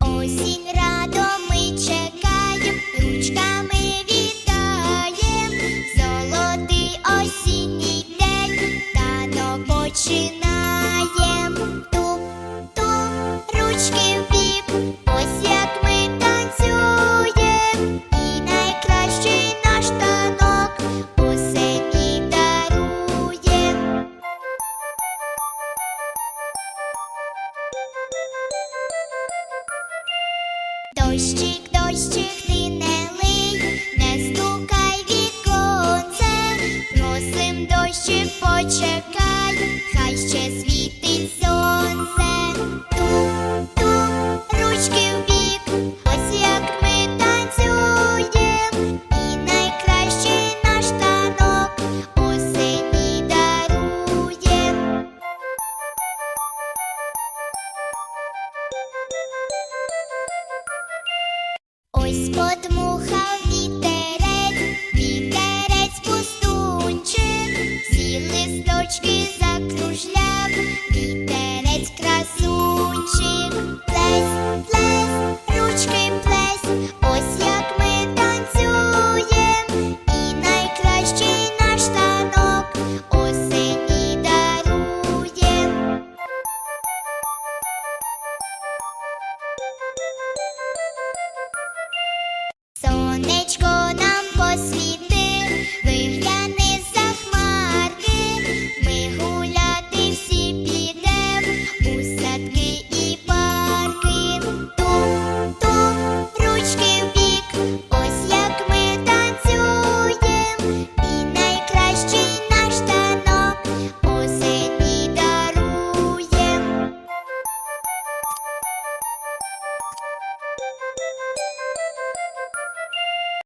Осінь радо ми чекаєм, ручками вітаєм, золотий осінній день, та починаєм туп-туп ручки. Дощик, дощик ти не лий, не стукай віконце, просим дощик почекай. Ось подмухав вітерець, вітерець пустунчик, всі листочки закружляв, вітерець красунчик, плесь, плесь, ручки плесь, ось як ми танцюєм, і найкращий наш танок осені даруєм.